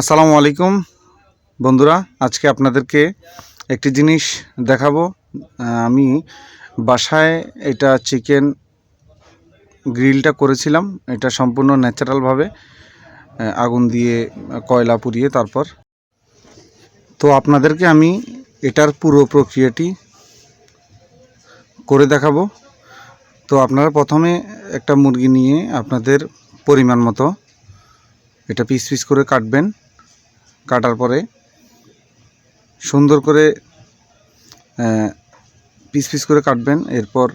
আসসালামু আলাইকুম, বন্ধুরা। আজকে আপনাদেরকে একটি জিনিস দেখাবো। আমি বাসায় এটা চিকেন গ্রিলটা করেছিলাম। এটা সম্পূর্ণ ন্যাচারালভাবে আগুন দিয়ে, কয়লা পুড়িয়ে তারপর। তো আপনাদেরকে আমি এটার পুরো প্রক্রিয়াটি করে দেখাবো। তো আপনারা প্রথমে একটা মুরগি নিয়ে আপনাদের পরিমাণ মতো এটা পিস পিস করে কাটবেন। কাটার পরে সুন্দর করে পিস পিস করে কাটবেন। এরপর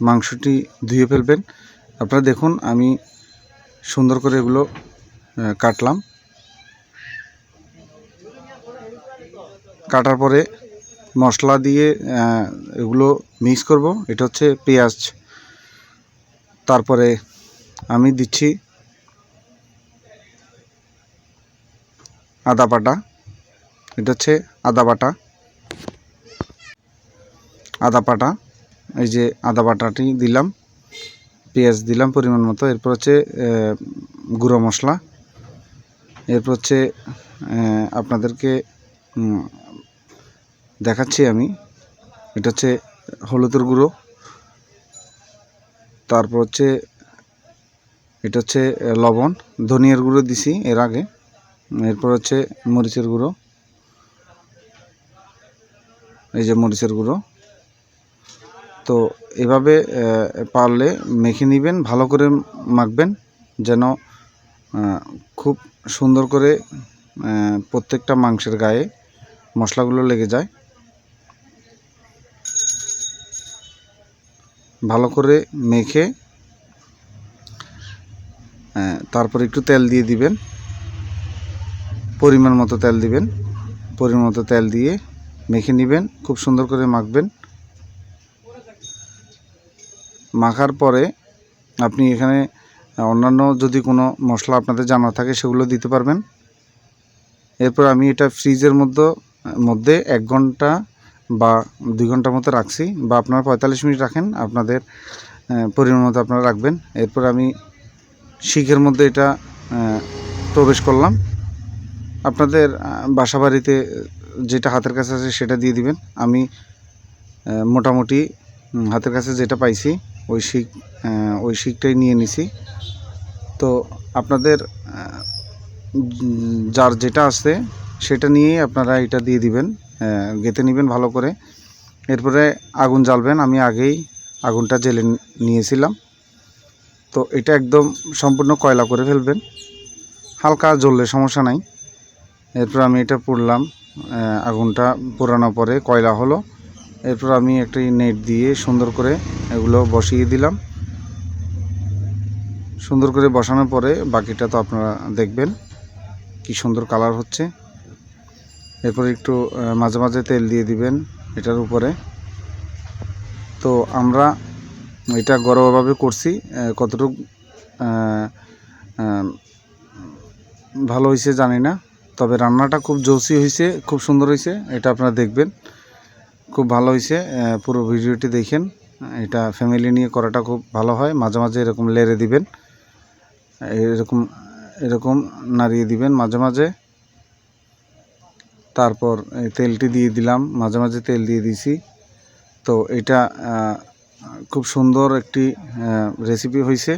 মাংসটি ধুয়ে ফেলবেন। আপনারা দেখুন, আমি সুন্দর করে এগুলো কাটলাম। কাটার পরে মশলা দিয়ে এগুলো মিক্স করব। এটা হচ্ছে পেঁয়াজ। তারপরে আমি দিচ্ছি আদা বাটা। এটা হচ্ছে আদা বাটা। আদা বাটা, এই যে আদা বাটাটি দিলাম, পেঁয়াজ দিলাম পরিমাণ মতো। এরপর হচ্ছে গুঁড়ো মশলা। এরপর হচ্ছে আপনাদেরকে দেখাচ্ছি আমি। এটা হচ্ছে হলুদের গুঁড়ো। তারপর হচ্ছে, এটা হচ্ছে লবণ। ধনিয়ার গুঁড়ো দিছি এর আগে। এরপর হচ্ছে মরিচের গুঁড়ো। এই যে মরিচের গুঁড়ো। তো এভাবে পারলে মেখে নেবেন, ভালো করে মাখবেন, যেন খুব সুন্দর করে প্রত্যেকটা মাংসের গায়ে মশলাগুলো লেগে যায়। ভালো করে মেখে তারপর একটু তেল দিয়ে দিবেন। পরিমাণ মতো তেল দিবেন। পরিমাণ মতো তেল দিয়ে মেখে নেবেন, খুব সুন্দর করে মাখবেন। মাখার পরে আপনি এখানে অন্যান্য যদি কোনো মশলা আপনাদের জানা থাকে সেগুলো দিতে পারবেন। এরপর আমি এটা ফ্রিজের মধ্যে মধ্যে এক ঘণ্টা বা দুই ঘণ্টার মতো রাখছি বা আপনারা পঁয়তাল্লিশ মিনিট রাখেন, আপনাদের পরিমাণ মতো আপনারা রাখবেন। এরপর আমি শিখের মধ্যে এটা প্রবেশ করলাম। আপনাদের বাসা বাড়িতে যেটা হাতের কাছে আছে সেটা দিয়ে দিবেন। আমি মোটামুটি হাতের কাছে যেটা পাইছি, ওই শিক ওই শিকটাই নিয়ে নিছি। তো আপনাদের যার যেটা আছে সেটা নিয়েই আপনারা এটা দিয়ে দিবেন গেঁথে নেবেন ভালো করে। এরপরে আগুন জ্বালবেন, আমি আগেই আগুনটা জেলে নিয়েছিলাম। তো এটা একদম সম্পূর্ণ কয়লা করে ফেলবেন। হালকা জ্বললে সমস্যা নাই। এরপর আমি এটা পুড়লাম আগুনটা পোড়ানোর পরে কয়লা হলো। এরপর আমি একটি নেট দিয়ে সুন্দর করে এগুলো বসিয়ে দিলাম। সুন্দর করে বসানোর পরে বাকিটা তো আপনারা দেখবেন কি সুন্দর কালার হচ্ছে। এরপর একটু মাঝে মাঝে তেল দিয়ে দিবেন এটার উপরে। তো আমরা এটা গরমভাবে করছি কতটুকু ভালো হয়েছে জানি না। তবে রান্নাটা খুব জোসি হয়েছে খুব সুন্দর হয়েছে এটা আপনারা দেখবেন। খুব ভালো হয়েছে পুরো ভিডিওটি দেখেন। এটা ফ্যামিলি নিয়ে করাটা খুব ভালো হয়, মাঝে মাঝে এরকম লেড়ে দিবেন, এরকম এরকম নাড়িয়ে দিবেন মাঝে মাঝে। তারপর তেলটি দিয়ে দিলাম, মাঝে মাঝে তেল দিয়ে দিয়েছি তো এটা খুব সুন্দর একটি রেসিপি হয়েছে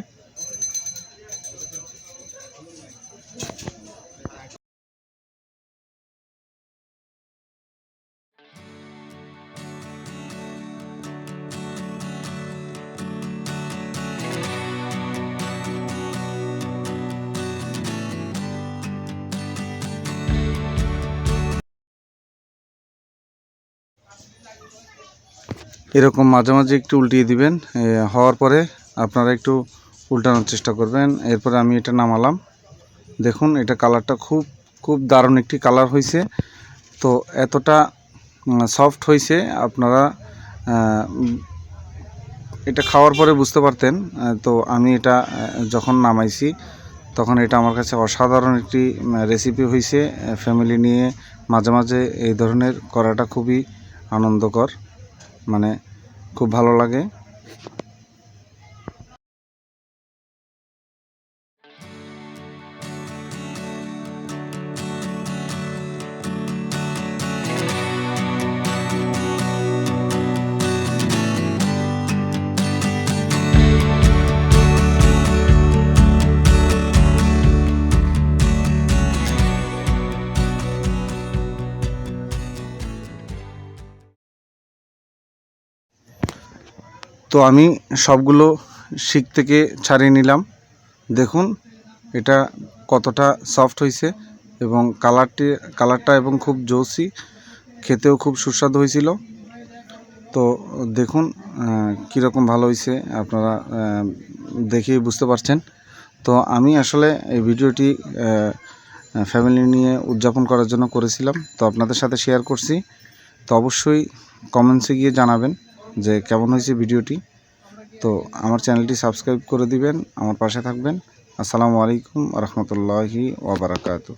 এরকম মাঝে মাঝে একটু উল্টিয়ে দিবেন হওয়ার পরে আপনারা একটু উল্টানোর চেষ্টা করবেন। এরপরে আমি এটা নামালাম। দেখুন, এটা কালারটা খুব খুব দারুণ একটি কালার হয়েছে তো এতটা সফট হয়েছে আপনারা এটা খাওয়ার পরে বুঝতে পারতেন। তো আমি এটা যখন নামাইছি, তখন এটা আমার কাছে অসাধারণ একটি রেসিপি হয়েছে ফ্যামিলি নিয়ে মাঝে মাঝে এই ধরনের করাটা খুবই আনন্দকর। মানে খুব ভালো লাগে। তো আমি সবগুলো শিক থেকে ছাড়িয়ে নিলাম। দেখুন, এটা কতটা সফট হয়েছে এবং কালারটি, কালারটা এবং খুব জোসি, খেতেও খুব সুস্বাদু হয়েছিল। তো দেখুন কীরকম ভালো হয়েছে, আপনারা দেখেই বুঝতে পারছেন। তো আমি আসলে এই ভিডিওটি ফ্যামিলি নিয়ে উদযাপন করার জন্য করেছিলাম। তো আপনাদের সাথে শেয়ার করছি। তো অবশ্যই কমেন্টসে গিয়ে জানাবেন। যে কেমন হয়েছে ভিডিওটি, তো আমার চ্যানেলটি সাবস্ক্রাইব করে দিবেন, আমার পাশে থাকবেন। আসসালামু আলাইকুম রহমতুল্লাহি ওবরাকাতু